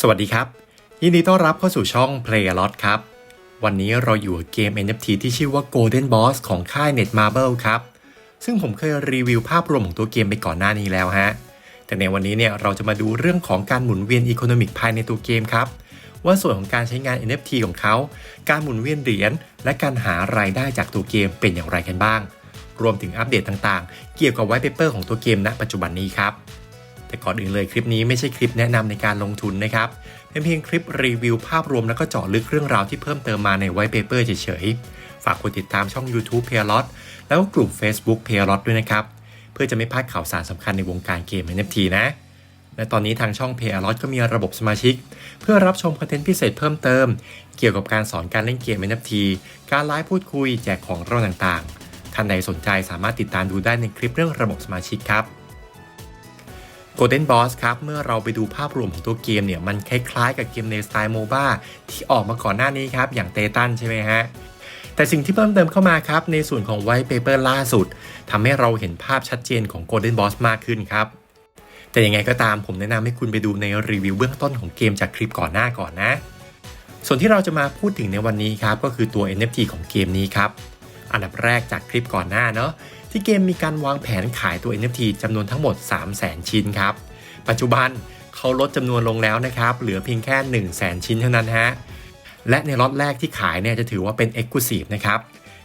สวัสดีครับ ยินดีต้อนรับเข้าสู่ช่อง Play a Lot ครับ วันนี้เราอยู่กับเกม NFT ที่ชื่อว่า Golden Boss ของค่าย Netmarble ครับ ซึ่งผมเคยรีวิวภาพรวมของตัวเกมไปก่อนหน้านี้แล้วฮะ แต่ในวันนี้เนี่ยเราจะมาดูเรื่องของการหมุนเวียนอีโคโนมิกภายในตัวเกมครับ ว่าส่วนของการใช้งาน NFT ของเขา การหมุนเวียนเหรียญ และการหารายได้จากตัวเกมเป็นอย่างไรกันบ้าง รวมถึงอัปเดตต่างๆ เกี่ยวกับไวท์เปเปอร์ของตัวเกมณปัจจุบันนี้ครับ แต่ก่อนอื่นเลยคลิปนี้ไม่ใช่คลิปแนะนำในการลงทุนนะครับ เป็นเพียงคลิปรีวิวภาพรวมแล้วก็เจาะลึกเรื่องราวที่เพิ่มเติมมาในไวท์เปเปอร์เฉยๆ ฝากกดติดตามช่อง YouTube p a y l o t แล้วก็กลุ่ม Facebook p a y l o t ด้วยนะครับ เพื่อจะไม่พลาดข่าวสารสำคัญในวงการเกม NFT นะและตอนนี้ทางช่อง p a y l o t ก็มีระบบสมาชิก เพื่อรับชมคอนเทนต์พิเศษเพิ่มเติม เกี่ยวกับการสอนการเล่นเกม NFT การไลฟ์พูดคุยแจกของรางวัลต่างๆท่านใดสนใจสามารถติดตามดูได้ในคลิปเรื่องระบบสมาชิกครับ Golden Boss ครับ เมื่อเราไปดูภาพรวมของตัวเกมเนี่ย มันคล้ายๆกับเกมในสไตล์โมบ้าที่ออกมาก่อนหน้านี้ครับ อย่างเตตันใช่ไหมฮะแต่สิ่งที่เพิ่มเติมเข้ามาครับ ในส่วนของ White Paper ล่าสุดทำให้เราเห็นภาพชัดเจนของ Golden Boss มากขึ้นครับ แต่ยังไงก็ตามผมแนะนำให้คุณไปดูในรีวิวเบื้องต้นของเกมจากคลิปก่อนหน้าก่อนนะ ส่วนที่เราจะมาพูดถึงในวันนี้ครับก็คือตัว NFT ของเกมนี้ครับ อันดับแรกจากคลิปก่อนหน้าเนาะ ที่เกมมีการวางแผนขายตัว NFT จำนวนทั้งหมด 3 0 0 0 0 0 ชิ้นครับ ปัจจุบันเขาลดจำนวนลงแล้วนะครับ เหลือเพียงแค่ 1 0 0 0 0 0 ชิ้นเท่านั้นฮะ และในล็อตแรกที่ขายเนี่ยจะถือว่าเป็น Exclusive นะครับ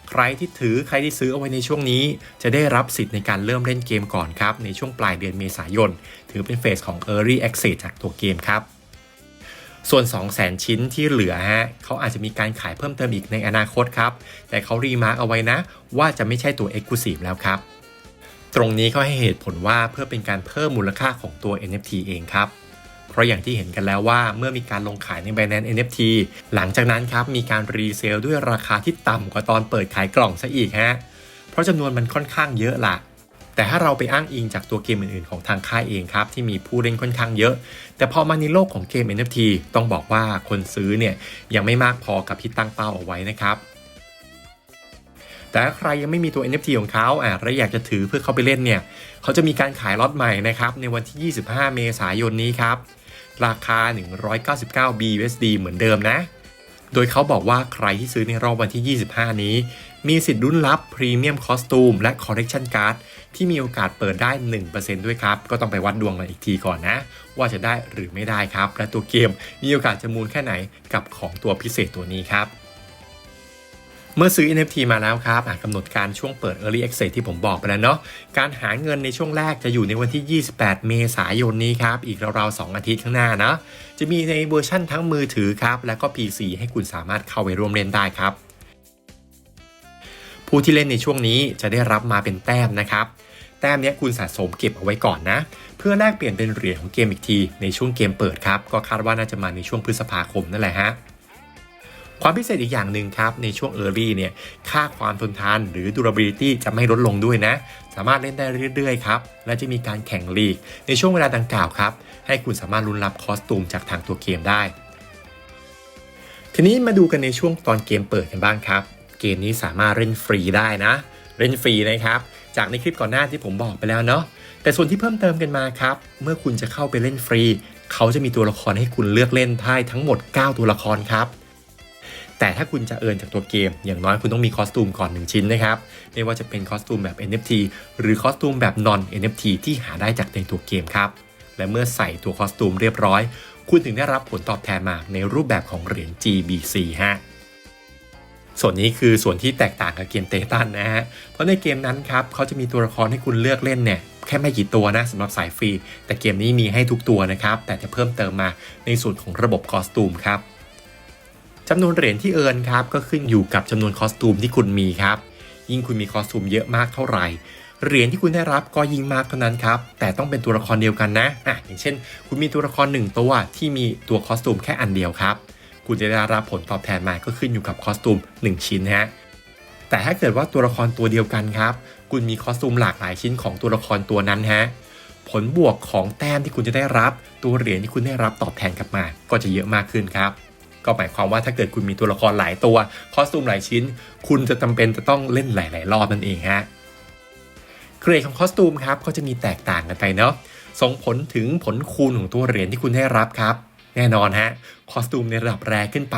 ใครที่ถือใครที่ซื้อเอาไว้ในช่วงนี้ จะได้รับสิทธิ์ในการเริ่มเล่นเกมก่อนครับ ในช่วงปลายเดือนเมษายน ถือเป็นเฟสของ Early Access จากตัวเกมครับ ส่วน 200,000 ชิ้นที่เหลือฮะเขาอาจจะมีการขายเพิ่มเติมอีกในอนาคตครับ แต่เขารีมาร์กเอาไว้นะ ว่าจะไม่ใช่ตัว Exclusive แล้วครับ ตรงนี้เขาให้เหตุผลว่าเพื่อเป็นการเพิ่มมูลค่าของตัว NFT เองครับเพราะอย่างที่เห็นกันแล้วว่าเมื่อมีการลงขายใน Binance NFT หลังจากนั้นครับมีการรีเซลด้วยราคาที่ต่ำกว่าตอนเปิดขายกล่องซะอีกฮะ เพราะจำนวนมันค่อนข้างเยอะละ แต่ถ้าเราไปอ้างอิงจากตัวเกมอื่นๆ ของทางค่ายเองครับที่มีผู้เล่นค่อนข้างเยอะ แต่พอมาในโลกของเกม NFT ต้องบอกว่าคนซื้อเนี่ยยังไม่มากพอกับที่ตั้งเป้าเอาไว้นะครับแต่ถ้าใครยังไม่มีตัว NFT ของเขาอะและอยากจะถือเพื่อเข้าไปเล่นเนี่ย เขาจะมีการขายล็อตใหม่นะครับ ในวันที่ 25 เมษายนนี้ครับ ราคา 199 BUSD เหมือนเดิมนะ โดยเขาบอกว่าใครที่ซื้อในรอบวันที่ 25 นี้ มีสิทธิ์รุ่นรับพรีเมียมคอสตูมและคอเล c ชันการ์ดที่มีโอกาสเปิดได้ 1%ด้วยครับ ก็ต้องไปวัดดวงกันอีกทีก่อนนะ ว่าจะได้หรือไม่ได้ครับ และตัวเกมมีโอกาสจะมูลแค่ไหนกับของตัวพิเศษตัวนี้ครับเมื่อซื้อ NFT มาแล้วครับอะกำหนดการช่วงเปิด Early Access ที่ผมบอกไปแล้วเนาะ การหาเงินในช่วงแรกจะอยู่ในวันที่ 28 เมษายนนี้ครับ อีกราวๆ 2 อาทิตย์ข้างหน้านะ จะมีในเวอร์ชั่นทั้งมือถือครับ และก็ PC ให้คุณสามารถเข้าไปร่วมเล่นได้ครับ ผู้ที่เล่นในช่วงนี้จะได้รับมาเป็นแต้มนะครับ แต้มเนี้ยคุณสะสมเก็บเอาไว้ก่อนนะ เพื่อแลกเปลี่ยนเป็นเหรียญของเกมอีกที ในช่วงเกมเปิดครับ ก็คาดว่าน่าจะมาในช่วงพฤษภาคมนั่นแหละฮะความพิเศษอีกอย่างหนึ่งครับ ในช่วง Early เนี่ยค่าความทนทานหรือ durability จะไม่ลดลงด้วยนะ สามารถเล่นได้เรื่อยๆครับ และจะมีการแข่งลีก ในช่วงเวลาดังกล่าวครับ ให้คุณสามารถลุ้นรับคอสตูมจากทางตัวเกมได้ ทีนี้มาดูกันในช่วงตอนเกมเปิดกันบ้างครับ เกมนี้สามารถเล่นฟรีได้นะ เล่นฟรีนะครับ จากในคลิปก่อนหน้าที่ผมบอกไปแล้วเนาะ แต่ส่วนที่เพิ่มเติมกันมาครับ เมื่อคุณจะเข้าไปเล่นฟรี เขาจะมีตัวละครให้คุณเลือกเล่นได้ทั้งหมด 9 ตัวละครครับแต่ถ้าคุณจะเอินจากตัวเกม อย่างน้อยคุณต้องมีคอสตูมก่อน 1 ชิ้นนะครับ ไม่ว่าจะเป็นคอสตูมแบบ NFT หรือคอสตูมแบบ non NFT ที่หาได้จากในตัวเกมครับ และเมื่อใส่ตัวคอสตูมเรียบร้อย คุณถึงได้รับผลตอบแทนมาในรูปแบบของเหรียญ GBC ฮะส่วนนี้คือส่วนที่แตกต่างกับเกมเตตันนะฮะ เพราะในเกมนั้นครับเขาจะมีตัวละครให้คุณเลือกเล่นเนี่ยแค่ไม่กี่ตัวนะสำหรับสายฟรี แต่เกมนี้มีให้ทุกตัวนะครับ แต่จะเพิ่มเติมมาในส่วนของระบบคอสตูมครับจำนวนเหรียญที่เอินครับก็ขึ้นอยู่กับจำนวนคอสตูมที่คุณมีครับ ยิ่งคุณมีคอสตูมเยอะมากเท่าไหร่ เหรียญที่คุณได้รับก็ยิ่งมากเท่านั้นครับ แต่ต้องเป็นตัวละครเดียวกันนะอะอย่างเช่น คุณมีตัวละครหนึ่งตัวที่มีตัวคอสตูมแค่อันเดียวครับ คุณจะได้รับผลตอบแทนมาก็ขึ้นอยู่กับคอสตูม 1 ชิ้นฮะแต่ถ้าเกิดว่าตัวละครตัวเดียวกันครับ คุณมีคอสตูมหลากหลายชิ้นของตัวละครตัวนั้นฮะผลบวกของแต้มที่คุณจะได้รับ ตัวเหรียญที่คุณได้รับตอบแทนกลับมา ก็จะเยอะมากขึ้นครับก็หมายความว่าถ้าเกิดคุณมีตัวละครหลายตัว คอสตูมหลายชิ้น คุณจะจำเป็นจะต้องเล่นหลาย ๆ รอบนั่นเองฮะ รดของคอสตูมครับก็จะมีแตกต่างกันไปเนาะส่งผลถึงผลคูณของตัวเหรียญที่คุณได้รับครับ แน่นอนฮะคอสตูมในระดับแรกขึ้นไป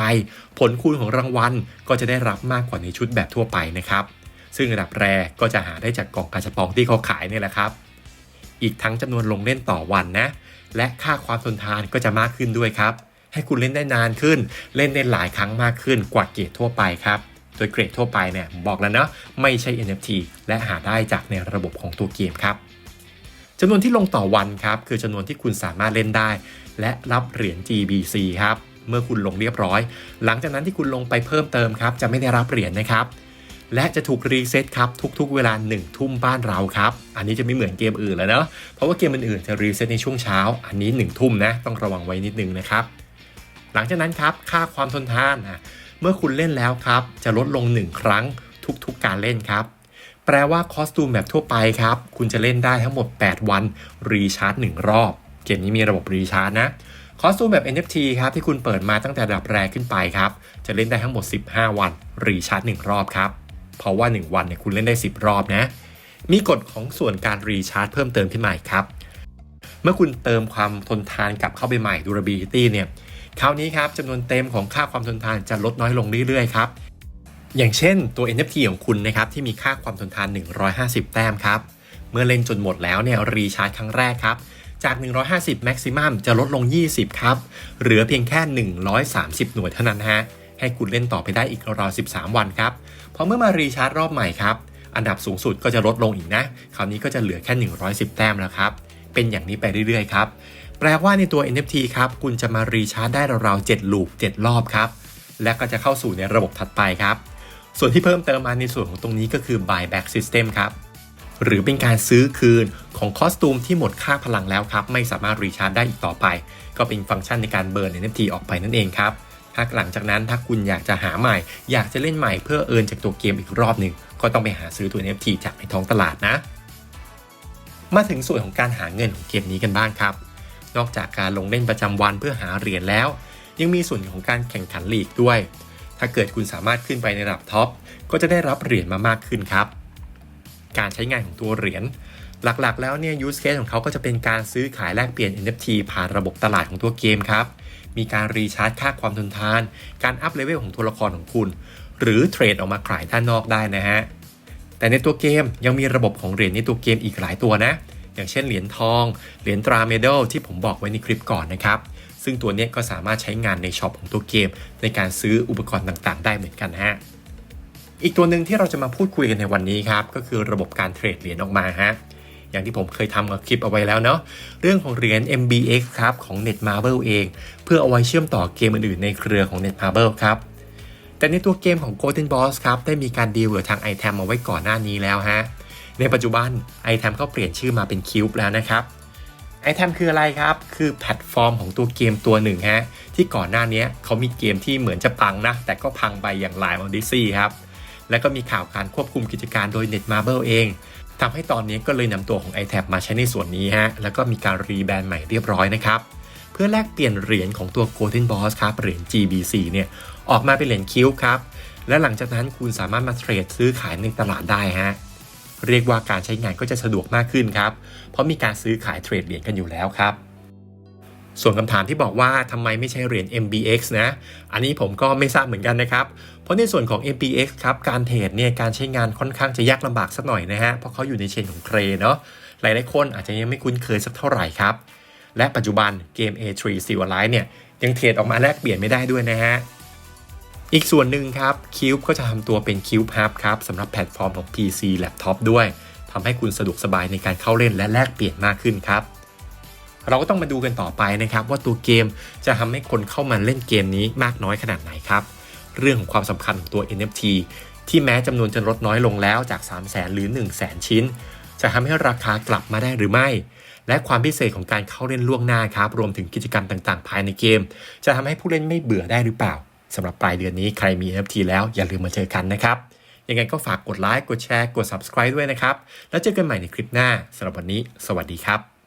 ผลคูณของรางวัลก็จะได้รับมากกว่าในชุดแบบทั่วไปนะครับ ซึ่งระดับแรกก็จะหาได้จากกล่องกาชาปองที่เขาขายเนี่ยแหละครับ อีกทั้งจำนวนลงเล่นต่อวันนะ และค่าความทนทานก็จะมากขึ้นด้วยครับให้คุณเล่นได้นานขึ้น เล่นได้หลายครั้งมากขึ้นกว่าเกรดทั่วไปครับ โดยเกรดทั่วไปเนี่ยบอกแล้วนะไม่ใช่ NFT และหาได้จากในระบบของตัวเกมครับจำนวนที่ลงต่อวันครับคือจำนวนที่คุณสามารถเล่นได้ และรับเหรียญ GBC ครับเมื่อคุณลงเรียบร้อย หลังจากนั้นที่คุณลงไปเพิ่มเติมครับจะไม่ได้รับเหรียญนะครับและจะถูกรีเซ็ตครับทุกๆ เวลา1ทุ่มบ้านเราครับ อันนี้จะไม่เหมือนเกมอื่นแล้วเนาะเพราะว่าเกมอื่นๆจะรีเซ็ตในช่วงเช้า อันนี้1ทุ่มนะต้องระวังไว้นิดนึงนะครับ หลังจากนั้นครับค่าความทนทานอะเมื่อคุณเล่นแล้วครับ จะลดลง 1 ครั้งทุกๆการเล่นครับ แปลว่าคอสตูมแบบทั่วไปครับ คุณจะเล่นได้ทั้งหมด 8 วัน รีชาร์จ 1 รอบ เกมนี้มีระบบรีชาร์จนะคอสตูมแบบ NFT ครับที่คุณเปิดมาตั้งแต่ระดับแรกขึ้นไปครับ จะเล่นได้ทั้งหมด 15 วัน รีชาร์จ 1 รอบครับ เพราะว่า 1 วันเนี่ยคุณเล่นได้ 10 รอบนะ มีกฎของส่วนการรีชาร์จเพิ่มเติมขึ้นมาครับ เมื่อคุณเติมความทนทานกลับเข้าไปใหม่ durability เนี่ย คราวนี้ครับจำนวนเต็มของค่าความทนทานจะลดน้อยลงเรื่อยๆครับ อย่างเช่นตัว NFT ของคุณนะครับที่มีค่าความทนทาน 150 แต้มครับ เมื่อเล่นจนหมดแล้วเนี่ยรีชาร์จครั้งแรกครับ จาก 150 maximum จะลดลง 20 ครับ เหลือเพียงแค่ 130 หน่วยเท่านั้นฮะ ให้คุณเล่นต่อไปได้อีกราวๆ13 วันครับ พอเมื่อมารีชาร์จรอบใหม่ครับ อันดับสูงสุดก็จะลดลงอีกนะ คราวนี้ก็จะเหลือแค่ 110 แต้มแล้วครับ เป็นอย่างนี้ไปเรื่อยๆครับ แปลว่าในตัว NFT ครับ คุณจะมารีชาร์จได้ราวๆ7ลูป7รอบครับ และก็จะเข้าสู่ในระบบถัดไปครับ ส่วนที่เพิ่มเติมมาในส่วนของตรงนี้ก็คือ buyback system ครับหรือเป็นการซื้อคืนของคอสตูมที่หมดค่าพลังแล้วครับ ไม่สามารถรีชาร์จได้อีกต่อไป ก็เป็นฟังก์ชันในการเบิร์น NFT ออกไปนั่นเองครับถ้าหลังจากนั้นถ้าคุณอยากจะหาใหม่ อยากจะเล่นใหม่เพื่อเอินจากตัวเกมอีกรอบหนึ่งก็ต้องไปหาซื้อตัว NFT จากในท้องตลาดนะ มาถึงส่วนของการหาเงินของเกมนี้กันบ้างครับ นอกจากการลงเล่นประจำวันเพื่อหาเหรียญแล้ว ยังมีส่วนของการแข่งขันลีกด้วย ถ้าเกิดคุณสามารถขึ้นไปในระดับท็อปก็จะได้รับเหรียญมามากขึ้นครับ การใช้งานของตัวเหรียญหลักๆ แล้วเนี่ยยูสเคสของเขาก็จะเป็นการซื้อขายแลกเปลี่ยน NFT ผ่านระบบตลาดของตัวเกมครับ มีการรีชาร์จค่าความทนทาน การอัพเลเวลของตัวละครของคุณ หรือเทรดออกมาขายด้านนอกได้นะฮะ แต่ในตัวเกมยังมีระบบของเหรียญในตัวเกมอีกหลายตัวนะ อย่างเช่นเหรียญทอง เหรียญตราเมดัลที่ผมบอกไว้ในคลิปก่อนนะครับ ซึ่งตัวนี้ก็สามารถใช้งานในช็อปของตัวเกม ในการซื้ออุปกรณ์ต่างๆ ได้เหมือนกันฮะอีกตัวหนึ่งที่เราจะมาพูดคุยกันในวันนี้ครับก็คือระบบการเทรดเหรียญออกมาฮะอย่างที่ผมเคยทำกับคลิปเอาไว้แล้วเนาะเรื่องของเหรียญ MBX ครับของ Netmarble เอง เพื่อเอาไว้เชื่อมต่อเกมอื่นๆในเครือของ Netmarble ครับแต่ในตัวเกมของ Golden Boss ครับได้มีการดีลกับทาง iTem มาไว้ก่อนหน้านี้แล้วฮะ ในปัจจุบัน iTem ก็เปลี่ยนชื่อมาเป็น Cube แล้วนะครับ iTem คืออะไรครับ คือแพลตฟอร์มของตัวเกมตัวหนึ่งฮะที่ก่อนหน้านี้เขามีเกมที่เหมือนจะพังนะ แต่ก็พังไปอย่าง Line Odyssey ครับ แล้วก็มีข่าวการควบคุมกิจการโดย Netmarble เองทำให้ตอนนี้ก็เลยนำตัวของ iTab มาใช้ในส่วนนี้ฮะแล้วก็มีการรีแบรนด์ใหม่เรียบร้อยนะครับเพื่อแลกเปลี่ยนเหรียญของตัว Golden Boss ครับเหรียญ GBC เนี่ยออกมาเป็นเหรียญคิวครับและหลังจากนั้นคุณสามารถมาเทรดซื้อขายในตลาดได้ฮะ เรียกว่าการใช้งานก็จะสะดวกมากขึ้นครับ เพราะมีการซื้อขายเทรดเหรียญกันอยู่แล้วครับ ส่วนคำถามที่บอกว่าทำไมไม่ใช่เหรียญ MBX นะ อันนี้ผมก็ไม่ทราบเหมือนกันนะครับ เพราะในส่วนของ MBX ครับ การเทรดเนี่ยการใช้งานค่อนข้างจะยากลำบากสักหน่อยนะฮะ เพราะเขาอยู่ในเชนของเครเนาะ หลายๆคนอาจจะยังไม่คุ้นเคยสักเท่าไหร่ครับ และปัจจุบันเกม A3 Silverlight เนี่ยยังเทรดออกมาแลกเปลี่ยนไม่ได้ด้วยนะฮะ อีกส่วนหนึ่งครับ Cube ก็จะทำตัวเป็น Cube Hub ครับสำหรับแพลตฟอร์มของ PC Laptop ด้วยทำให้คุณสะดวกสบายในการเข้าเล่นและแลกเปลี่ยนมากขึ้นครับเราก็ต้องมาดูกันต่อไปนะครับ ว่าตัวเกมจะทำให้คนเข้ามาเล่นเกมนี้มากน้อยขนาดไหนครับ เรื่องของความสำคัญของตัว NFT ที่แม้จำนวนจะลดน้อยลงแล้วจาก 3 0 0 0 0 0หรือ 1 0 0 0 0 0 ชิ้น จะทำให้ราคากลับมาได้หรือไม่ และความพิเศษของการเข้าเล่นล่วงหน้าครับ รวมถึงกิจกรรมต่างๆ ภายในเกม จะทำให้ผู้เล่นไม่เบื่อได้หรือเปล่า สำหรับปลายเดือนนี้ใครมี NFT แล้วอย่าลืมมาเจอกันนะครับ ยังไงก็ฝากกดไลค์กดแชร์กด subscribe ด้วยนะครับ แล้วเจอกันใหม่ในคลิปหน้าสำหรับวันนี้ สวัสดีครับ